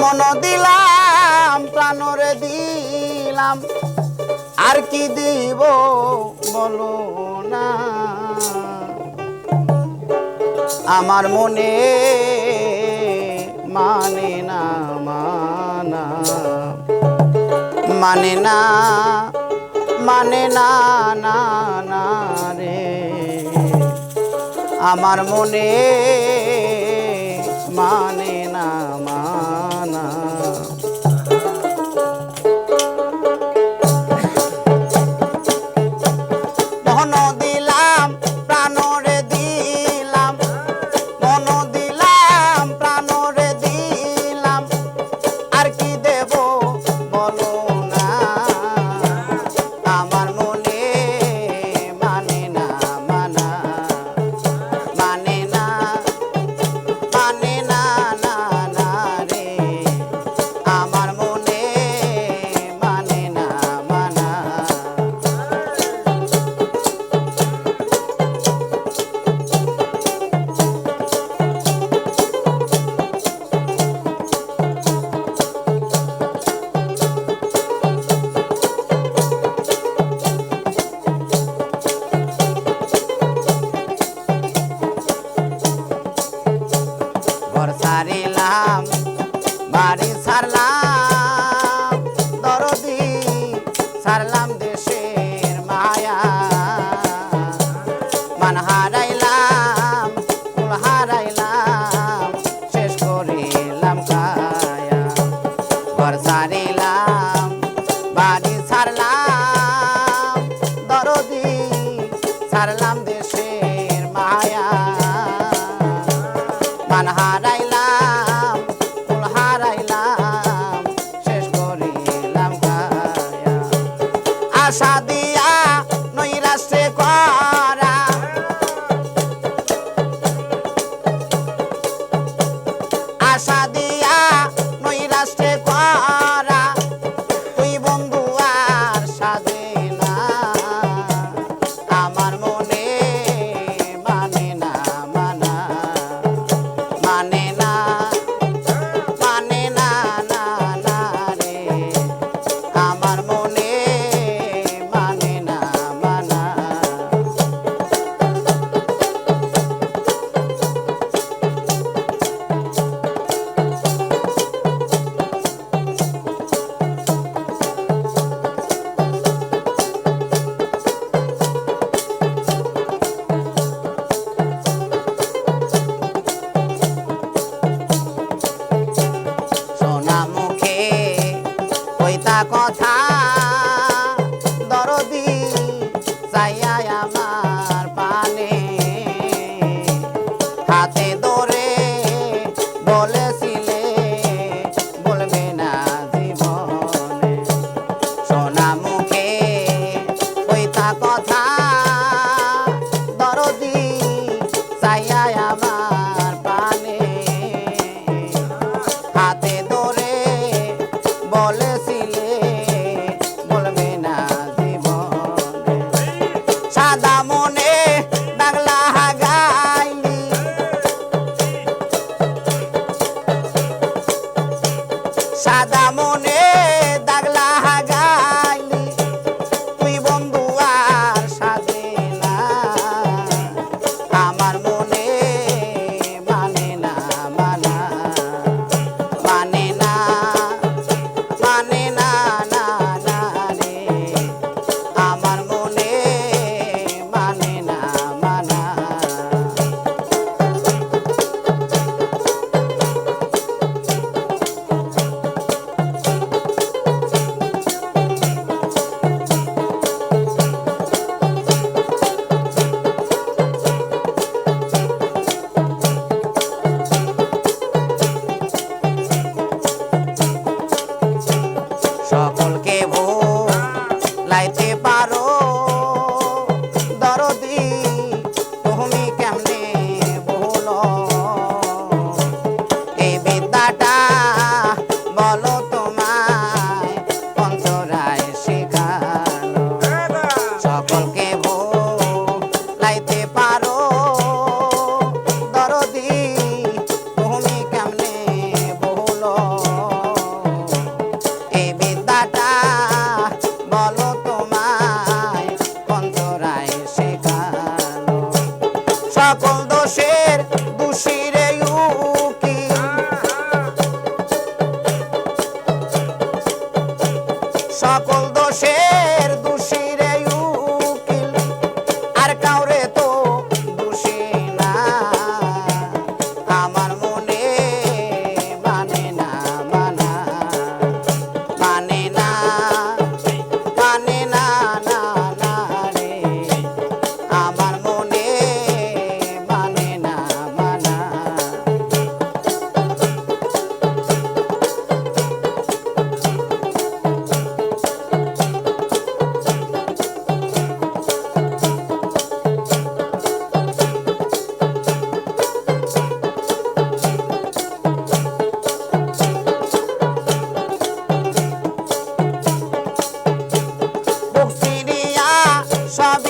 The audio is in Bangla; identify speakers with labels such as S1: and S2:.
S1: মন দিলাম, প্রাণরে দিলাম। আর কি দিব বলো না। আমার মনে মানে না, মানা। মানে না মানে না না না রে। আমার মনে মানে না বাড়ি সারলাম, দরদি সারলাম দেশের মায়া। মান হারাইলাম কুল হারাইলাম, শেষ করিলাম কায়া। ঘর সারিলাম, বাড়ি সারলাম, দরদি সারলাম দেশের মায়া। মান হারাইলাম 的歌唱 সাদা মনে sabe.